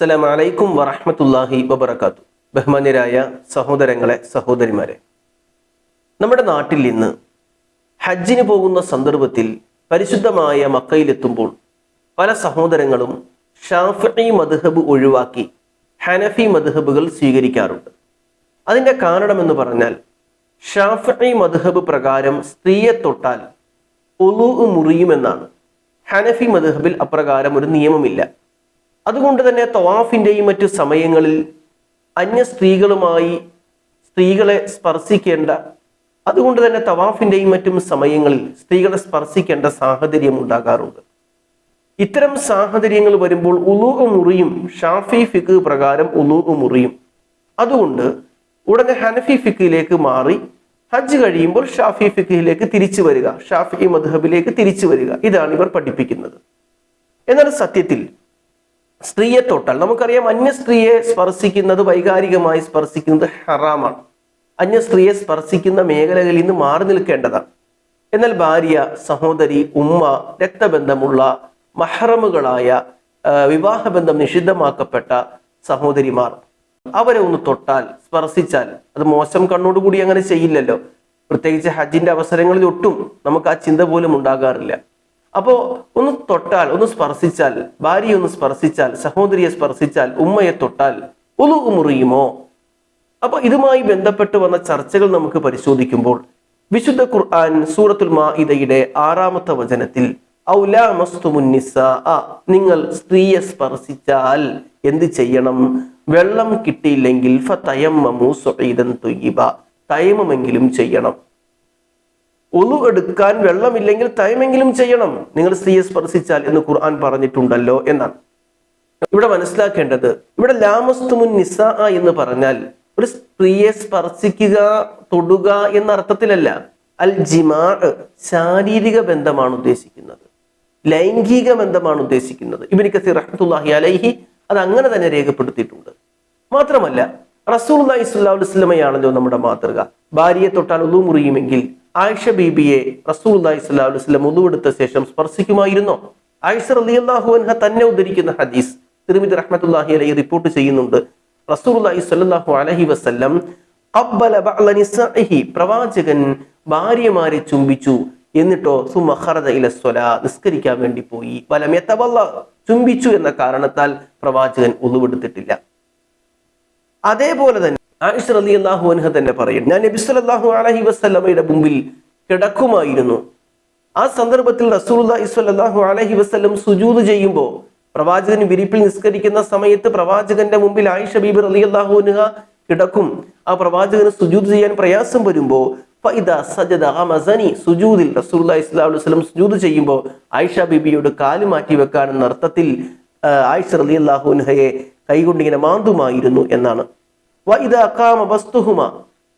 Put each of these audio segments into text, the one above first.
അസ്സലാം വലൈക്കും വറഹമത്തല്ലാഹി വബർക്കാത്തു ബഹുമാന്യരായ സഹോദരങ്ങളെ സഹോദരിമാരെ നമ്മുടെ നാട്ടിൽ ഇന്ന് ഹജ്ജിന് പോകുന്ന സന്ദർഭത്തിൽ പരിശുദ്ധമായ മക്കയിലെത്തുമ്പോൾ പല സഹോദരങ്ങളും ഷാഫി മദ്ഹബ് ഒഴിവാക്കി ഹനഫി മദ്ഹബുകൾ സ്വീകരിക്കാറുണ്ട്. അതിന്റെ കാരണമെന്ന് പറഞ്ഞാൽ ഷാഫി മദ്ഹബ് പ്രകാരം സ്ത്രീയെ തൊട്ടാൽ ഒലു മുറിയുമെന്നാണ്. ഹനഫി മദ്ഹബിൽ അപ്രകാരം ഒരു നിയമമില്ല. അതുകൊണ്ട് തന്നെ തവാഫിന്റെയും മറ്റു സമയങ്ങളിൽ അന്യ സ്ത്രീകളുമായി സ്ത്രീകളെ സ്പർശിക്കേണ്ട അതുകൊണ്ട് തന്നെ തവാഫിന്റെയും മറ്റും സമയങ്ങളിൽ സ്ത്രീകളെ സ്പർശിക്കേണ്ട സാഹചര്യം ഉണ്ടാകാറുണ്ട്. ഇത്തരം സാഹചര്യങ്ങൾ വരുമ്പോൾ ഉലൂഹ മുറിയും ഷാഫി ഫിക്ക് പ്രകാരം ഉലൂഹ മുറിയും. അതുകൊണ്ട് ഉടനെ ഹനഫി ഫിക്കിലേക്ക് മാറി ഹജ്ജ് കഴിയുമ്പോൾ ഷാഫി ഫിക്കിലേക്ക് തിരിച്ചു വരിക ഷാഫി മദ്ഹബിലേക്ക് തിരിച്ചു വരിക. ഇതാണ് ഇവർ പഠിപ്പിക്കുന്നത്. എന്നാൽ സത്യത്തിൽ സ്ത്രീയെ തൊട്ടാൽ. നമുക്കറിയാം അന്യ സ്ത്രീയെ സ്പർശിക്കുന്നത് വൈകാരികമായി സ്പർശിക്കുന്നത് ഹറാമാണ്. അന്യ സ്ത്രീയെ സ്പർശിക്കുന്ന മേഖലകളിൽ നിന്ന് മാറി നിൽക്കേണ്ടതാണ്. എന്നാൽ ഭാര്യ സഹോദരി ഉമ്മ രക്തബന്ധമുള്ള മഹറമുകളായ വിവാഹബന്ധം നിഷിദ്ധമാക്കപ്പെട്ട സഹോദരിമാർ അവരെ ഒന്ന് തൊട്ടാൽ സ്പർശിച്ചാൽ അത് മോശം കണ്ണോടുകൂടി അങ്ങനെ ചെയ്യില്ലല്ലോ. പ്രത്യേകിച്ച് ഹജ്ജിന്റെ അവസരങ്ങളിൽ ഒട്ടും നമുക്ക് ആ ചിന്ത പോലും ഉണ്ടാകാറില്ല. അപ്പോ ഒന്ന് തൊട്ടാൽ ഒന്ന് സ്പർശിച്ചാൽ ഭാര്യയെ ഒന്ന് സ്പർശിച്ചാൽ സഹോദരിയെ സ്പർശിച്ചാൽ ഉമ്മയെ തൊട്ടാൽ ഒന്ന് മുറിയുമോ അപ്പൊ ഇതുമായി ബന്ധപ്പെട്ട് വന്ന ചർച്ചകൾ നമുക്ക് പരിശോധിക്കുമ്പോൾ വിശുദ്ധ ഖുർആൻ സൂറത്തുൽ മാഇദയുടെ ആറാമത്തെ വചനത്തിൽ നിങ്ങൾ സ്ത്രീയെ സ്പർശിച്ചാൽ എന്ത് ചെയ്യണം? വെള്ളം കിട്ടിയില്ലെങ്കിൽ തയമമെങ്കിലും ചെയ്യണം. ഒന്നു എടുക്കാൻ വെള്ളമില്ലെങ്കിൽ തയമെങ്കിലും ചെയ്യണം. നിങ്ങൾ സ്ത്രീയെ സ്പർശിച്ചാൽ എന്ന് ഖുർആൻ പറഞ്ഞിട്ടുണ്ടല്ലോ എന്നാണ്. ഇവിടെ മനസ്സിലാക്കേണ്ടത് ഇവിടെ ലാമസ്തുമുൻ നിസ എന്ന് പറഞ്ഞാൽ ഒരു സ്ത്രീയെ സ്പർശിക്കുക തൊടുക എന്ന അർത്ഥത്തിലല്ല അൽ ജിമാ ശാരീരിക ബന്ധമാണ് ഉദ്ദേശിക്കുന്നത്. ലൈംഗിക ബന്ധമാണ് ഉദ്ദേശിക്കുന്നത്. ഇബിന് കസീർ അലൈഹി അത് അങ്ങനെ തന്നെ രേഖപ്പെടുത്തിയിട്ടുണ്ട്. മാത്രമല്ല റസൂൽ സ്വല്ലല്ലാഹു അലൈഹി വസല്ലമയാണല്ലോ നമ്മുടെ മാതൃക. ഭാര്യയെ തൊട്ടാൽ ഒതു മുറിയുമെങ്കിൽ ആയിഷ ബീബിയെ റസൂൽ സ്വല്ലല്ലാഹു അലൈഹി വസല്ലം ഒതുവെടുത്ത ശേഷം സ്പർശിക്കുമായിരുന്നോ? ആയിഷ റളിയല്ലാഹു അൻഹ തന്നെ ഉദ്ധരിക്കുന്ന ഹദീസ് തിരുമിതി റഹ്മത്തുല്ലാഹി അലൈഹി റിപ്പോർട്ട് ചെയ്യുന്നുണ്ട്. റസൂൽ അലൈഹി വസല്ലം ഖബ്ബല ബഅല നിസാഇഹി പ്രവാചകൻ ഭാര്യമാരെ ചുംബിച്ചു. എന്നിട്ടോ സ്വലാ നിസ്കരിക്കാൻ വേണ്ടി പോയി. ചുംബിച്ചു എന്ന കാരണത്താൽ പ്രവാചകൻ ഒന്നുവെടുത്തിട്ടില്ല അതേപോലെ തന്നെ ആയിഷ റളിയല്ലാഹു അൻഹ തന്നെ പറയും ഞാൻ നബി സല്ലല്ലാഹു അലൈഹി വസല്ലമയുടെ മുമ്പിൽ കിടക്കുമായിരുന്നു. ആ സന്ദർഭത്തിൽ റസൂലുള്ളാഹി സ്വല്ലല്ലാഹു അലഹി വസ്ലം സുജൂത് ചെയ്യുമ്പോൾ പ്രവാചകൻ വിരിപ്പിൽ നിസ്കരിക്കുന്ന സമയത്ത് പ്രവാചകന്റെ മുമ്പിൽ ആയിഷ ബീബി റളിയല്ലാഹു അൻഹ കിടക്കും. ആ പ്രവാചകന് സുജൂത് ചെയ്യാൻ പ്രയാസം വരുമ്പോൾ സുജൂദിൽ സുജൂദ് ചെയ്യുമ്പോൾ ആയിഷ ബീബിയോട് കാൽ മാറ്റി വെക്കാനെന്ന അർത്ഥത്തിൽ ആയിഷ റളിയല്ലാഹു അൻഹയെ കൈകൊണ്ട് മാന്തുമായിരുന്നു എന്നാണ്.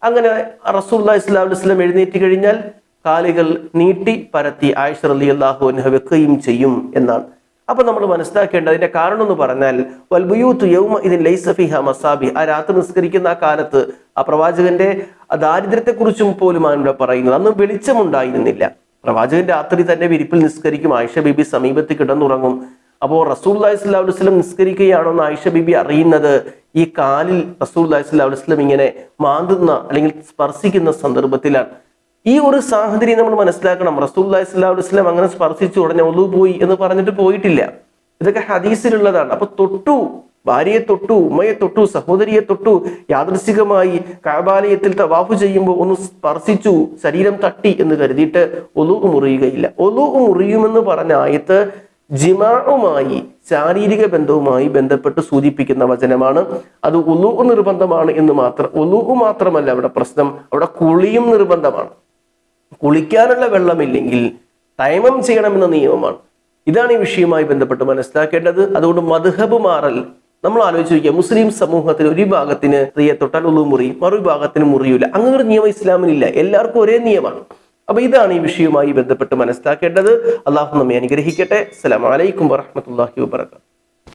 അങ്ങനെ റസൂലുള്ളാഹി ഇസ്ലാം വസല്ലം എഴുന്നേറ്റ് കഴിഞ്ഞാൽ കാലുകൾ നീട്ടി പരത്തി ആയിഷ റളിയല്ലാഹു അൻഹ വെക്കുകയും ചെയ്യും എന്നാണ്. അപ്പൊ നമ്മൾ മനസ്സിലാക്കേണ്ടത് അതിന്റെ കാരണം എന്ന് പറഞ്ഞാൽ യൗമ മസാബി ആ രാത്രി നിസ്കരിക്കുന്ന ആ കാലത്ത് ആ പ്രവാചകന്റെ ദാരിദ്ര്യത്തെ ദാരിദ്ര്യത്തെക്കുറിച്ചും പോലും ആണ് ഇവിടെ പറയുന്നത്. അന്ന് വെളിച്ചമുണ്ടായിരുന്നില്ല. പ്രവാചകൻ രാത്രി തന്നെ വിരിപ്പിൽ നിസ്കരിക്കും. ആയിഷ ബിബി സമീപത്ത് കിടന്നുറങ്ങും. അപ്പോൾ റസൂൽ അലൈഹി വസ്ലം നിസ്കരിക്കുകയാണോ എന്ന് ആയിഷ ബിബി അറിയുന്നത് ഈ കാലിൽ റസൂൽ അലൈഹി വസ്ലം ഇങ്ങനെ മാന്തുന്ന അല്ലെങ്കിൽ സ്പർശിക്കുന്ന സന്ദർഭത്തിലാണ്. ഈ ഒരു സാഹചര്യം നമ്മൾ മനസ്സിലാക്കണം. റസൂൽ അലൈഹി വസ്ലം അങ്ങനെ സ്പർശിച്ചു ഉടനെ ഒതു പോയി എന്ന് പറഞ്ഞിട്ട് പോയിട്ടില്ല. ഇതൊക്കെ ഹദീസിലുള്ളതാണ്. അപ്പൊ തൊട്ടു ഭാര്യയെ തൊട്ടു ഉമ്മയെ തൊട്ടു സഹോദരിയെ തൊട്ടു യാദൃശികമായി കാബാലയത്തിൽ തവാഫ് ചെയ്യുമ്പോൾ ഒന്ന് സ്പർശിച്ചു ശരീരം തട്ടി എന്ന് കരുതിയിട്ട് ഒലു മുറിയുകയില്ല. ഒലു മുറിയുമെന്ന് പറഞ്ഞ ആയത്ത് ജിമാവുമായി ശാരീരിക ബന്ധവുമായി ബന്ധപ്പെട്ട് സൂചിപ്പിക്കുന്ന വചനമാണ്. അത് ഉലൂഹ് നിർബന്ധമാണ് എന്ന് മാത്രം ഉലൂഹ് മാത്രമല്ല അവിടെ പ്രശ്നം അവിടെ കുളിയും നിർബന്ധമാണ്. കുളിക്കാനുള്ള വെള്ളമില്ലെങ്കിൽ തൈമം ചെയ്യണമെന്ന നിയമമാണ്. ഇതാണ് ഈ വിഷയവുമായി ബന്ധപ്പെട്ട് മനസ്സിലാക്കേണ്ടത്. അതുകൊണ്ട് മധുഹബ് മാറൽ നമ്മൾ ആലോചിച്ച് നോക്കിയാൽ മുസ്ലിം സമൂഹത്തിൽ ഒരു ഭാഗത്തിന് തൊട്ടാൽ ഉള്ളു മുറി മറുഭാഗത്തിന് മുറിയൂല. അങ്ങനെ ഒരു നിയമം ഇസ്ലാമിനില്ല. എല്ലാവർക്കും ഒരേ നിയമമാണ്. അപ്പൊ ഇതാണ് ഈ വിഷയവുമായി ബന്ധപ്പെട്ട് മനസ്സിലാക്കേണ്ടത്. അള്ളാഹു നമ്മെ അനുഗ്രഹിക്കട്ടെ. അസ്സലാമലൈക്കും വറഹമത്തല്ലാഹി വാബർക്കാത്തു